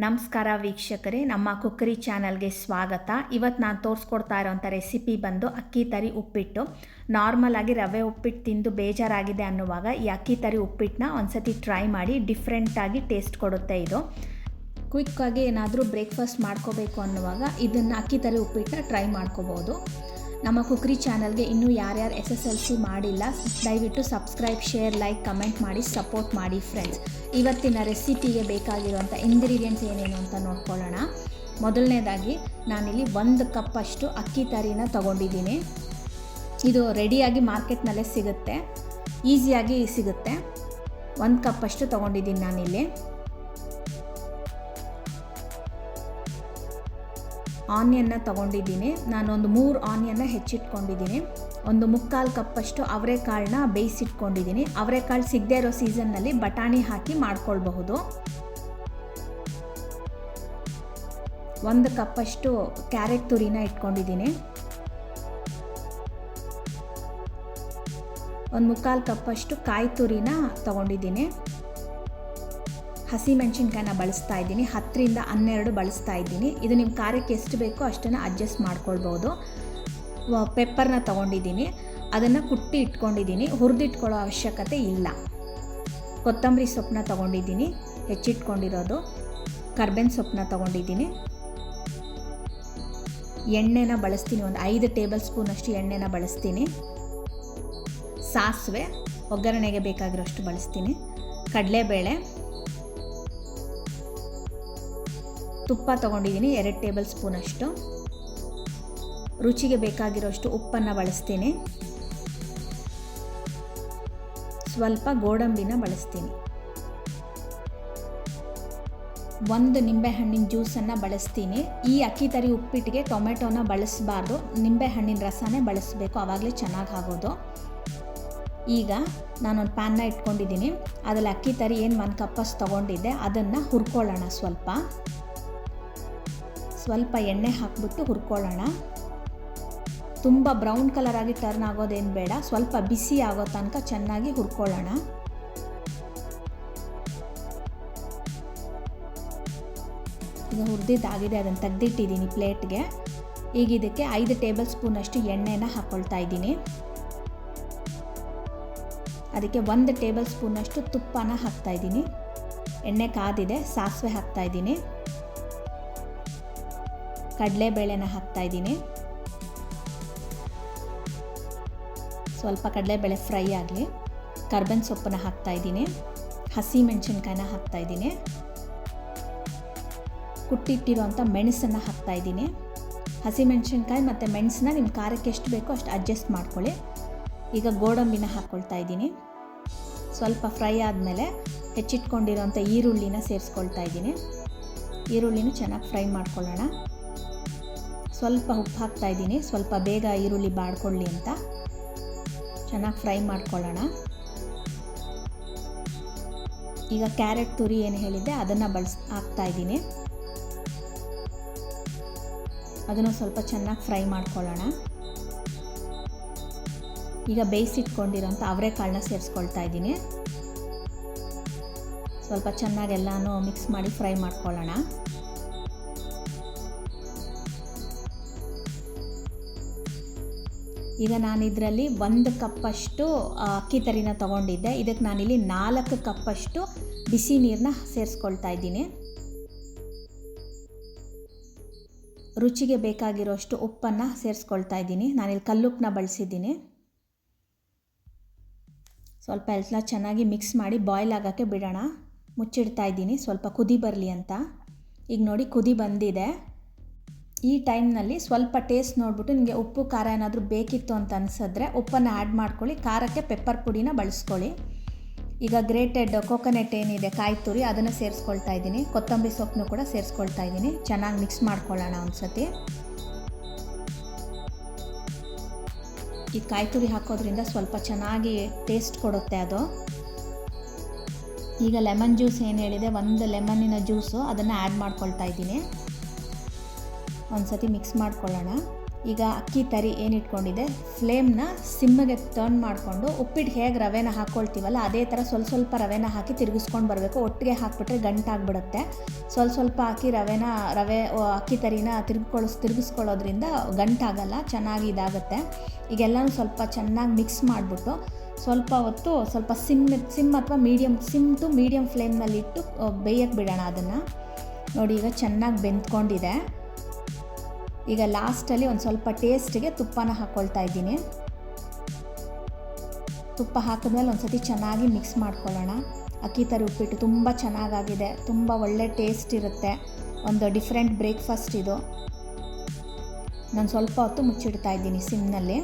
ನಮಸ್ಕಾರ ವೀಕ್ಷಕರೇ, ನಮ್ಮ ಕುಕ್ಕರಿ ಚಾನಲ್ಗೆ ಸ್ವಾಗತ. ಇವತ್ತು ನಾನು ತೋರಿಸ್ಕೊಡ್ತಾ ಇರೋಂಥ ರೆಸಿಪಿ ಬಂದು ಅಕ್ಕಿ ತರಿ ಉಪ್ಪಿಟ್ಟು. ನಾರ್ಮಲ್ ಆಗಿ ರವೆ ಉಪ್ಪಿಟ್ಟು ತಿಂದು ಬೇಜಾರಾಗಿದೆ ಅನ್ನುವಾಗ ಈ ಅಕ್ಕಿ ತರಿ ಉಪ್ಪಿಟ್ಟನ್ನ ಒಂದ್ಸತಿ ಟ್ರೈ ಮಾಡಿ ಡಿಫ್ರೆಂಟಾಗಿ ಟೇಸ್ಟ್ ಕೊಡುತ್ತೆ ಇದು. ಕ್ವಿಕ್ಕಾಗಿ ಏನಾದರೂ ಬ್ರೇಕ್ಫಾಸ್ಟ್ ಮಾಡ್ಕೋಬೇಕು ಅನ್ನುವಾಗ ಇದನ್ನು ಅಕ್ಕಿ ತರಿ ಉಪ್ಪಿಟ್ಟನ್ನ ಟ್ರೈ ಮಾಡ್ಕೋಬೋದು. ನಮ್ಮ ಕುಕ್ರಿ ಚಾನಲ್ಗೆ ಇನ್ನೂ ಯಾರ್ಯಾರು ಎಸ್ ಎಸ್ ಎಲ್ ಸಿ ಮಾಡಿಲ್ಲ, ದಯವಿಟ್ಟು ಸಬ್ಸ್ಕ್ರೈಬ್, ಶೇರ್, ಲೈಕ್, ಕಮೆಂಟ್ ಮಾಡಿ, ಸಪೋರ್ಟ್ ಮಾಡಿ ಫ್ರೆಂಡ್ಸ್. ಇವತ್ತಿನ ರೆಸಿಪಿಗೆ ಬೇಕಾಗಿರುವಂಥ ಇಂಗ್ರೀಡಿಯೆಂಟ್ಸ್ ಏನೇನು ಅಂತ ನೋಡ್ಕೊಳ್ಳೋಣ. ಮೊದಲನೇದಾಗಿ, ನಾನಿಲ್ಲಿ ಒಂದು ಕಪ್ಪಷ್ಟು ಅಕ್ಕಿ ತರಿನ ತೊಗೊಂಡಿದ್ದೀನಿ. ಇದು ರೆಡಿಯಾಗಿ ಮಾರ್ಕೆಟ್ನಲ್ಲೇ ಸಿಗುತ್ತೆ ಈಸಿಯಾಗಿ ಸಿಗುತ್ತೆ. ಒಂದು ಕಪ್ಪಷ್ಟು ತೊಗೊಂಡಿದ್ದೀನಿ ನಾನಿಲ್ಲಿ. ಆನಿಯನ್ನ ತೊಗೊಂಡಿದ್ದೀನಿ. ನಾನೊಂದು ಮೂರು ಆನಿಯನ್ನ ಹೆಚ್ಚಿಟ್ಕೊಂಡಿದ್ದೀನಿ. ಒಂದು ಮುಕ್ಕಾಲು ಕಪ್ಪಷ್ಟು ಅವರೆಕಾಳನ್ನ ಬೇಯಿಸಿಟ್ಕೊಂಡಿದ್ದೀನಿ. ಅವರೆಕಾಳು ಸಿಗದೇ ಇರೋ ಸೀಸನ್ನಲ್ಲಿ ಬಟಾಣಿ ಹಾಕಿ ಮಾಡ್ಕೊಳ್ಬಹುದು. ಒಂದು ಕಪ್ಪಷ್ಟು ಕ್ಯಾರೆಟ್ ತುರಿನ ಇಟ್ಕೊಂಡಿದ್ದೀನಿ. ಒಂದು ಮುಕ್ಕಾಲು ಕಪ್ಪಷ್ಟು ಕಾಯಿ ತುರಿನ ತೊಗೊಂಡಿದ್ದೀನಿ. ಹಸಿ ಮೆಣಸಿನ್ಕಾಯನ್ನ ಬಳಸ್ತಾ ಇದ್ದೀನಿ. ಹತ್ತರಿಂದ ಹನ್ನೆರಡು ಬಳಸ್ತಾ ಇದ್ದೀನಿ. ಇದು ನಿಮ್ಮ ಖಾರಕ್ಕೆ ಎಷ್ಟು ಬೇಕೋ ಅಷ್ಟನ್ನು ಅಡ್ಜಸ್ಟ್ ಮಾಡ್ಕೊಳ್ಬೋದು. ಪೆಪ್ಪರ್ನ ತೊಗೊಂಡಿದ್ದೀನಿ. ಅದನ್ನು ಕುಟ್ಟಿ ಇಟ್ಕೊಂಡಿದ್ದೀನಿ. ಹುರಿದಿಟ್ಕೊಳ್ಳೋ ಅವಶ್ಯಕತೆ ಇಲ್ಲ. ಕೊತ್ತಂಬರಿ ಸೊಪ್ಪನ್ನ ತೊಗೊಂಡಿದ್ದೀನಿ. ಹೆಚ್ಚಿಟ್ಕೊಂಡಿರೋದು. ಕರ್ಬೇವಿನ ಸೊಪ್ಪನ್ನ ತೊಗೊಂಡಿದ್ದೀನಿ. ಎಣ್ಣೆನ ಬಳಸ್ತೀನಿ. ಒಂದು ಐದು ಟೇಬಲ್ ಸ್ಪೂನಷ್ಟು ಎಣ್ಣೆನ ಬಳಸ್ತೀನಿ. ಸಾಸಿವೆ, ಒಗ್ಗರಣೆಗೆ ಬೇಕಾಗಿರೋಷ್ಟು ಬಳಸ್ತೀನಿ. ಕಡಲೆಬೇಳೆ ತುಪ್ಪ ತೊಗೊಂಡಿದ್ದೀನಿ, ಎರಡು ಟೇಬಲ್ ಸ್ಪೂನಷ್ಟು ರುಚಿಗೆ ಬೇಕಾಗಿರೋಷ್ಟು ಉಪ್ಪನ್ನು ಬಳಸ್ತೀನಿ. ಸ್ವಲ್ಪ ಗೋಡಂಬಿನ ಬಳಸ್ತೀನಿ. ಒಂದು ನಿಂಬೆಹಣ್ಣಿನ ಜ್ಯೂಸನ್ನು ಬಳಸ್ತೀನಿ. ಈ ಅಕ್ಕಿ ತರಿ ಉಪ್ಪಿಟ್ಟಿಗೆ ಟೊಮೆಟೊನ ಬಳಸಬಾರ್ದು. ನಿಂಬೆಹಣ್ಣಿನ ರಸನೇ ಬಳಸಬೇಕು ಆವಾಗಲೇ ಚೆನ್ನಾಗಿ ಆಗೋದು. ಈಗ ನಾನೊಂದು ಪ್ಯಾನ್ನ ಇಟ್ಕೊಂಡಿದ್ದೀನಿ. ಅದರಲ್ಲಿ ಅಕ್ಕಿ ತರಿ ಏನು ಒಂದು ಕಪ್ಪಸ್ ತೊಗೊಂಡಿದ್ದೆ, ಅದನ್ನು ಹುರ್ಕೊಳ್ಳೋಣ ಸ್ವಲ್ಪ. ಸ್ವಲ್ಪ ಎಣ್ಣೆ ಹಾಕಿಬಿಟ್ಟು ಹುರ್ಕೊಳ್ಳೋಣ. ತುಂಬ ಬ್ರೌನ್ ಕಲರ್ ಆಗಿ ಟರ್ನ್ ಆಗೋದೇನು ಬೇಡ, ಸ್ವಲ್ಪ ಬಿಸಿ ಆಗೋ ತನಕ ಚೆನ್ನಾಗಿ ಹುರ್ಕೊಳ್ಳೋಣ. ಈಗ ಹುರಿದಿದ್ದಾಗಿದೆ ಅದನ್ನು ತೆಗ್ದಿಟ್ಟಿದ್ದೀನಿ ಪ್ಲೇಟ್ಗೆ. ಈಗ ಇದಕ್ಕೆ ಐದು ಟೇಬಲ್ ಸ್ಪೂನಷ್ಟು ಎಣ್ಣೆನ ಹಾಕ್ಕೊಳ್ತಾ ಇದ್ದೀನಿ. ಅದಕ್ಕೆ ಒಂದು ಟೇಬಲ್ ಸ್ಪೂನಷ್ಟು ತುಪ್ಪನ ಹಾಕ್ತಾಯಿದ್ದೀನಿ ಎಣ್ಣೆ ಕಾದಿದೆ, ಸಾಸಿವೆ ಹಾಕ್ತಾ ಇದ್ದೀನಿ. ಕಡಲೆಬೇಳೆನ ಹಾಕ್ತಾ ಇದ್ದೀನಿ. ಸ್ವಲ್ಪ ಕಡಲೆಬೇಳೆ ಫ್ರೈ ಆಗಲಿ. ಕರ್ಬನ್ ಸೊಪ್ಪನ್ನ ಹಾಕ್ತಾ ಇದ್ದೀನಿ. ಹಸಿ ಮೆಣಸಿನ್ಕಾಯಿನ ಹಾಕ್ತಾ ಇದ್ದೀನಿ. ಕುಟ್ಟಿಟ್ಟಿರೋಂಥ ಮೆಣಸನ್ನು ಹಾಕ್ತಾ ಇದ್ದೀನಿ. ಹಸಿ ಮೆಣಸಿನ್ಕಾಯಿ ಮತ್ತು ಮೆಣಸನ್ನ ನಿಮ್ಮ ಖಾರಕ್ಕೆ ಎಷ್ಟು ಬೇಕೋ ಅಷ್ಟು ಅಡ್ಜಸ್ಟ್ ಮಾಡ್ಕೊಳ್ಳಿ. ಈಗ ಗೋಡಂಬಿನ ಹಾಕ್ಕೊಳ್ತಾ ಇದ್ದೀನಿ. ಸ್ವಲ್ಪ ಫ್ರೈ ಆದಮೇಲೆ ಹೆಚ್ಚಿಟ್ಕೊಂಡಿರೋಂಥ ಈರುಳ್ಳಿನ ಸೇರಿಸ್ಕೊಳ್ತಾ ಇದ್ದೀನಿ. ಈರುಳ್ಳಿನೂ ಚೆನ್ನಾಗಿ ಫ್ರೈ ಮಾಡ್ಕೊಳ್ಳೋಣ. ಸ್ವಲ್ಪ ಉಪ್ಪು ಹಾಕ್ತಾ ಇದ್ದೀನಿ. ಸ್ವಲ್ಪ ಬೇಗ ಈರುಳ್ಳಿ ಬಾಡ್ಕೊಳ್ಳಿ ಅಂತ. ಚೆನ್ನಾಗಿ ಫ್ರೈ ಮಾಡ್ಕೊಳ್ಳೋಣ. ಈಗ ಕ್ಯಾರೆಟ್ ತುರಿ ಏನು ಹೇಳಿದ್ದೆ, ಅದನ್ನು ಬಳಸ್, ಹಾಕ್ತಾ ಇದ್ದೀನಿ. ಅದನ್ನು ಸ್ವಲ್ಪ ಚೆನ್ನಾಗಿ ಫ್ರೈ ಮಾಡ್ಕೊಳ್ಳೋಣ. ಈಗ ಬೇಯಿಸಿಟ್ಕೊಂಡಿರೋಂಥ ಅವರೆಕಾಳನ್ನ ಸೇರಿಸ್ಕೊಳ್ತಾ ಇದ್ದೀನಿ. ಸ್ವಲ್ಪ ಚೆನ್ನಾಗಿ ಎಲ್ಲನೂ ಮಿಕ್ಸ್ ಮಾಡಿ ಫ್ರೈ ಮಾಡ್ಕೊಳ್ಳೋಣ. ಈಗ ನಾನು ಇದರಲ್ಲಿ ಒಂದು ಕಪ್ಪಷ್ಟು ಅಕ್ಕಿ ತರಿನ ತೊಗೊಂಡಿದ್ದೆ. ಇದಕ್ಕೆ ನಾನಿಲ್ಲಿ ನಾಲ್ಕು ಕಪ್ಪಷ್ಟು ಬಿಸಿ ನೀರನ್ನ ಸೇರಿಸ್ಕೊಳ್ತಾ ಇದ್ದೀನಿ. ರುಚಿಗೆ ಬೇಕಾಗಿರೋಷ್ಟು ಉಪ್ಪನ್ನು ಸೇರಿಸ್ಕೊಳ್ತಾ ಇದ್ದೀನಿ. ನಾನಿಲ್ಲಿ ಕಲ್ಲುಪ್ಪನ್ನ ಬಳಸಿದ್ದೀನಿ. ಸ್ವಲ್ಪ ಎಲ್ಲ ಚೆನ್ನಾಗಿ ಮಿಕ್ಸ್ ಮಾಡಿ ಬಾಯ್ಲ್ ಆಗೋಕ್ಕೆ ಬಿಡೋಣ. ಮುಚ್ಚಿಡ್ತಾ ಇದ್ದೀನಿ. ಸ್ವಲ್ಪ ಕುದಿ ಬರಲಿ ಅಂತ. ಈಗ ನೋಡಿ ಕುದಿ ಬಂದಿದೆ. ಈ ಟೈಮ್ನಲ್ಲಿ ಸ್ವಲ್ಪ ಟೇಸ್ಟ್ ನೋಡಿಬಿಟ್ಟು ನಿಮಗೆ ಉಪ್ಪು, ಖಾರ ಏನಾದರೂ ಬೇಕಿತ್ತು ಅಂತ ಅನಿಸಿದ್ರೆ ಉಪ್ಪನ್ನು ಆ್ಯಡ್ ಮಾಡ್ಕೊಳ್ಳಿ. ಖಾರಕ್ಕೆ ಪೆಪ್ಪರ್ ಪುಡಿನ ಬಳಸ್ಕೊಳ್ಳಿ. ಈಗ ಗ್ರೇಟೆಡ್ ಕೊಕೊನೆಟ್ ಏನಿದೆ, ಕಾಯಿ ತುರಿ, ಅದನ್ನು ಸೇರಿಸ್ಕೊಳ್ತಾ ಇದ್ದೀನಿ. ಕೊತ್ತಂಬರಿ ಸೊಪ್ಪನ್ನು ಕೂಡ ಸೇರಿಸ್ಕೊಳ್ತಾ ಇದ್ದೀನಿ. ಚೆನ್ನಾಗಿ ಮಿಕ್ಸ್ ಮಾಡ್ಕೊಳ್ಳೋಣ ಒಂದು ಸತಿ ಈ ಕಾಯಿ ತುರಿ ಹಾಕೋದ್ರಿಂದ ಸ್ವಲ್ಪ ಚೆನ್ನಾಗಿ ಟೇಸ್ಟ್ ಕೊಡುತ್ತೆ ಅದು. ಈಗ ಲೆಮನ್ ಜ್ಯೂಸ್ ಏನು ಹೇಳಿದೆ, ಒಂದು ಲೆಮನ್ನಿನ ಜ್ಯೂಸು ಅದನ್ನು ಆ್ಯಡ್ ಮಾಡ್ಕೊಳ್ತಾ ಇದ್ದೀನಿ. ಒಂದು ಸತಿ ಮಿಕ್ಸ್ ಮಾಡ್ಕೊಳ್ಳೋಣ. ಈಗ ಅಕ್ಕಿ ತರಿ ಏನಿಟ್ಕೊಂಡಿದೆ ಫ್ಲೇಮ್ನ ಸಿಮ್ಮಗೆ ಟರ್ನ್ ಮಾಡಿಕೊಂಡು ಉಪ್ಪಿಟ್ಟು ಹೇಗೆ ರವೆನ ಹಾಕ್ಕೊಳ್ತೀವಲ್ಲ ಅದೇ ಥರ ಸ್ವಲ್ಪ ಸ್ವಲ್ಪ ರವೆನ ಹಾಕಿ ತಿರುಗಿಸ್ಕೊಂಡು ಬರಬೇಕು. ಒಟ್ಟಿಗೆ ಹಾಕ್ಬಿಟ್ರೆ ಗಂಟಾಗ್ಬಿಡುತ್ತೆ ಸ್ವಲ್ಪ ಸ್ವಲ್ಪ ಹಾಕಿ ರವೆನ, ರವೆ ಅಕ್ಕಿ ತರಿನ ತಿರುಗಿಕೊಳ್ಳಿಸ್ ತಿರುಗಿಸ್ಕೊಳ್ಳೋದ್ರಿಂದ ಗಂಟಾಗಲ್ಲ ಚೆನ್ನಾಗಿ ಇದಾಗುತ್ತೆ. ಈಗೆಲ್ಲನೂ ಸ್ವಲ್ಪ ಚೆನ್ನಾಗಿ ಮಿಕ್ಸ್ ಮಾಡಿಬಿಟ್ಟು ಸ್ವಲ್ಪ ಹೊತ್ತು ಸ್ವಲ್ಪ ಸಿಮ್ ಸಿಮ್ ಅಥವಾ ಮೀಡಿಯಮ್ ಸಿಮ್ ಟು ಮೀಡಿಯಮ್ ಫ್ಲೇಮ್ನಲ್ಲಿಟ್ಟು ಬೇಯಕ್ಕೆ ಬಿಡೋಣ ಅದನ್ನು. ನೋಡಿ, ಈಗ ಚೆನ್ನಾಗಿ ಬೆಂದ್ಕೊಂಡಿದೆ. ಈಗ ಲಾಸ್ಟಲ್ಲಿ ಒಂದು ಸ್ವಲ್ಪ ಟೇಸ್ಟಿಗೆ ತುಪ್ಪನ ಹಾಕ್ಕೊಳ್ತಾ ಇದ್ದೀನಿ. ತುಪ್ಪ ಹಾಕಿದ್ಮೇಲೆ ಒಂದು ಸತಿ ಚೆನ್ನಾಗಿ ಮಿಕ್ಸ್ ಮಾಡ್ಕೊಳ್ಳೋಣ. ಅಕ್ಕಿ ತರಿ ಉಪ್ಪಿಟ್ಟು ತುಂಬ ಚೆನ್ನಾಗಾಗಿದೆ. ತುಂಬ ಒಳ್ಳೆ ಟೇಸ್ಟ್ ಇರುತ್ತೆ. ಒಂದು ಡಿಫ್ರೆಂಟ್ ಬ್ರೇಕ್ಫಾಸ್ಟ್ ಇದು. ನಾನು ಸ್ವಲ್ಪ ಹೊತ್ತು ಮುಚ್ಚಿಡ್ತಾ ಇದ್ದೀನಿ ಸಿಮ್ನಲ್ಲಿ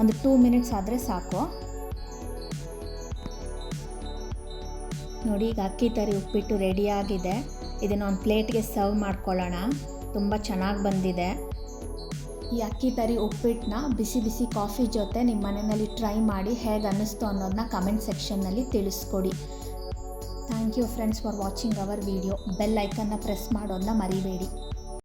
ಒಂದು ಟೂ ಮಿನಿಟ್ಸ್ ಆದರೆ ಸಾಕು. ನೋಡಿ, ಈಗ ಅಕ್ಕಿ ತರಿ ಉಪ್ಪಿಟ್ಟು ರೆಡಿಯಾಗಿದೆ ಇದನ್ನು ಒಂದು ಪ್ಲೇಟ್ಗೆ ಸರ್ವ್ ಮಾಡ್ಕೊಳ್ಳೋಣ. ತುಂಬ ಚೆನ್ನಾಗಿ ಬಂದಿದೆ. ಈ ಅಕ್ಕಿ ತರಿ ಉಪ್ಪಿಟ್ಟನ್ನ ಬಿಸಿ ಬಿಸಿ ಕಾಫಿ ಜೊತೆ ನಿಮ್ಮ ಮನೆಯಲ್ಲಿ ಟ್ರೈ ಮಾಡಿ ಹೇಗೆ ಅನ್ನಿಸ್ತು ಅನ್ನೋದನ್ನ ಕಮೆಂಟ್ ಸೆಕ್ಷನ್ನಲ್ಲಿ ತಿಳಿಸ್ಕೊಡಿ. Thank you friends for watching our video bell ಐಕನ್ನ press ಮಾಡೋದನ್ನ ಮರಿಬೇಡಿ.